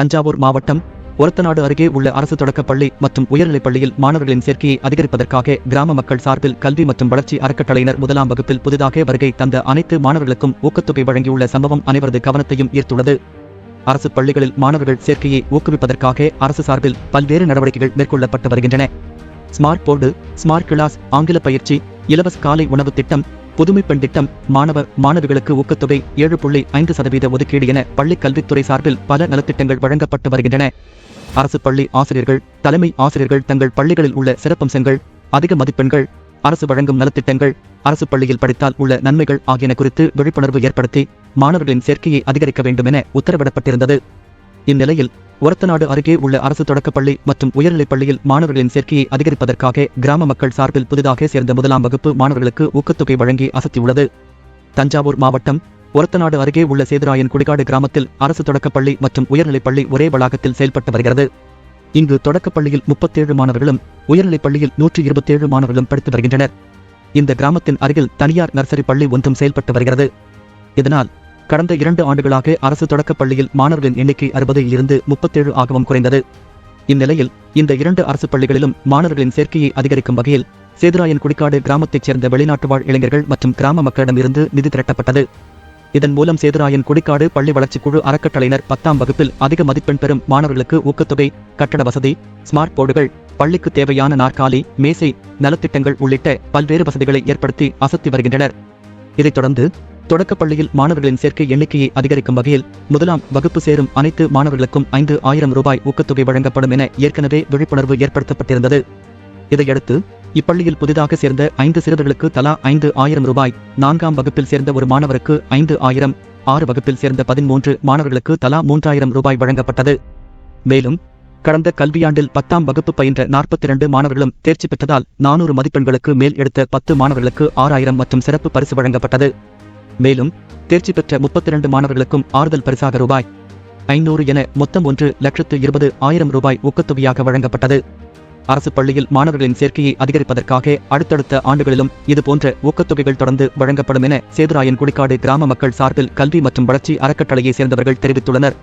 தஞ்சாவூர் மாவட்டம் ஒரத்தநாடு அருகே உள்ள அரசு தொடக்கப் பள்ளி மற்றும் உயர்நிலைப் பள்ளியில் மாணவர்களின் சேர்க்கையை அதிகரிப்பதற்காக கிராம மக்கள் சார்பில் கல்வி மற்றும் வளர்ச்சி அறக்கட்டளையினர் முதலாம் வகுப்பில் புதிதாக வருகை தந்த அனைத்து மாணவர்களுக்கும் ஊக்கத்தொகை வழங்கியுள்ள சம்பவம் அனைவரது கவனத்தையும் ஈர்த்துள்ளது. அரசு பள்ளிகளில் மாணவர்கள் சேர்க்கையை ஊக்குவிப்பதற்காக அரசு சார்பில் பல்வேறு நடவடிக்கைகள் மேற்கொள்ளப்பட்டு வருகின்றன. ஸ்மார்ட் போர்டு ஸ்மார்ட் கிளாஸ் ஆங்கில பயிற்சி இலவச காலை உணவு திட்டம் புதுமை பெண் திட்டம் மாணவ மாணவிகளுக்கு ஊக்கத்தொகை ஏழு புள்ளி ஐந்து சதவீத ஒதுக்கீடு என பள்ளிக் கல்வித்துறை சார்பில் பல நலத்திட்டங்கள் வழங்கப்பட்டு வருகின்றன. அரசு பள்ளி ஆசிரியர்கள் தலைமை ஆசிரியர்கள் தங்கள் பள்ளிகளில் உள்ள சிறப்பம்சங்கள் அதிக மதிப்பெண்கள் அரசு வழங்கும் நலத்திட்டங்கள் அரசு பள்ளியில் படித்தால் உள்ள நன்மைகள் ஆகியன குறித்து விழிப்புணர்வு ஏற்படுத்தி மாணவர்களின் சேர்க்கையை அதிகரிக்க வேண்டும் என உத்தரவிடப்பட்டிருந்தது. இந்நிலையில் ஒரத்தநாடு அருகே உள்ள அரசு தொடக்கப்பள்ளி மற்றும் உயர்நிலைப் பள்ளியில் மாணவர்களின் சேர்க்கையை அதிகரிப்பதற்காக கிராம மக்கள் சார்பில் புதிதாக சேர்ந்த முதலாம் வகுப்பு மாணவர்களுக்கு ஊக்கத்தொகை வழங்கி அசத்தியுள்ளது. தஞ்சாவூர் மாவட்டம் ஒரத்தநாடு அருகே உள்ள சேதுராயன் குடிகாடு கிராமத்தில் அரசு தொடக்கப்பள்ளி மற்றும் உயர்நிலைப் பள்ளி ஒரே வளாகத்தில் செயல்பட்டு வருகிறது. இங்கு தொடக்கப் பள்ளியில் முப்பத்தேழு மாணவர்களும் உயர்நிலைப் பள்ளியில் நூற்றி இருபத்தேழு மாணவர்களும் படித்து வருகின்றனர். இந்த கிராமத்தின் அருகில் தனியார் நர்சரி பள்ளி ஒன்றும் செயல்பட்டு வருகிறது. இதனால் கடந்த இரண்டு ஆண்டுகளாக அரசு தொடக்கப் பள்ளியில் மாணவர்களின் எண்ணிக்கை அறுபதில் இருந்து முப்பத்தேழு ஆகவும் குறைந்தது. இந்நிலையில் இந்த இரண்டு அரசு பள்ளிகளிலும் மாணவர்களின் சேர்க்கையை அதிகரிக்கும் வகையில் சேதுராயன் குடிக்காடு கிராமத்தைச் சேர்ந்த வெளிநாட்டு வாழ் இளைஞர்கள் மற்றும் கிராம மக்களிடமிருந்து நிதி திரட்டப்பட்டது. இதன் மூலம் சேதுராயன் குடிக்காடு பள்ளி வளர்ச்சிக் குழு அறக்கட்டளையினர் பத்தாம் வகுப்பில் அதிக மதிப்பெண் பெறும் மாணவர்களுக்கு ஊக்கத்தொகை கட்டட வசதி ஸ்மார்ட் போர்டுகள் பள்ளிக்கு தேவையான நாற்காலி மேசை நலத்திட்டங்கள் உள்ளிட்ட பல்வேறு வசதிகளை ஏற்படுத்தி அசத்தி வருகின்றனர். இதைத் தொடர்ந்து தொடக்கப் பள்ளியில் மாணவர்களின் சேர்க்கை எண்ணிக்கையை அதிகரிக்கும் வகையில் முதலாம் வகுப்பு சேரும் அனைத்து மாணவர்களுக்கும் ஐந்து ஆயிரம் ரூபாய் ஊக்கத்தொகை வழங்கப்படும் என ஏற்கனவே விழிப்புணர்வு ஏற்படுத்தப்பட்டிருந்தது. இதையடுத்து இப்பள்ளியில் புதிதாக சேர்ந்த ஐந்து சிறுவர்களுக்கு தலா ஐந்து ஆயிரம் ரூபாய் நான்காம் வகுப்பில் சேர்ந்த ஒரு மாணவருக்கு ஐந்து ஆயிரம் ஆறு வகுப்பில் சேர்ந்த பதிமூன்று மாணவர்களுக்கு தலா மூன்றாயிரம் ரூபாய் வழங்கப்பட்டது. மேலும் கடந்த கல்வியாண்டில் பத்தாம் வகுப்பு பயின்ற நாற்பத்தி இரண்டு மாணவர்களும் தேர்ச்சி பெற்றதால் நானூறு மதிப்பெண்களுக்கு மேல் எடுத்த பத்து மாணவர்களுக்கு ஆறாயிரம் மற்றும் சிறப்பு பரிசு வழங்கப்பட்டது. மேலும் தேர்ச்சி பெற்ற முப்பத்தி இரண்டு மாணவர்களுக்கும் ஆறுதல் பரிசாக ரூபாய் ஐநூறு என மொத்தம் ஒன்று லட்சத்து இருபது ஆயிரம் ரூபாய் ஊக்கத்தொகையாக வழங்கப்பட்டது. அரசு பள்ளியில் மாணவர்களின் சேர்க்கையை அதிகரிப்பதற்காக அடுத்தடுத்த ஆண்டுகளிலும் இதுபோன்ற ஊக்கத்தொகைகள் தொடர்ந்து வழங்கப்படும் என சேதுராயன் குடிக்காடு கிராம மக்கள் சார்பில் கல்வி மற்றும் வளர்ச்சி அறக்கட்டளையை சேர்ந்தவர்கள் தெரிவித்துள்ளனர்.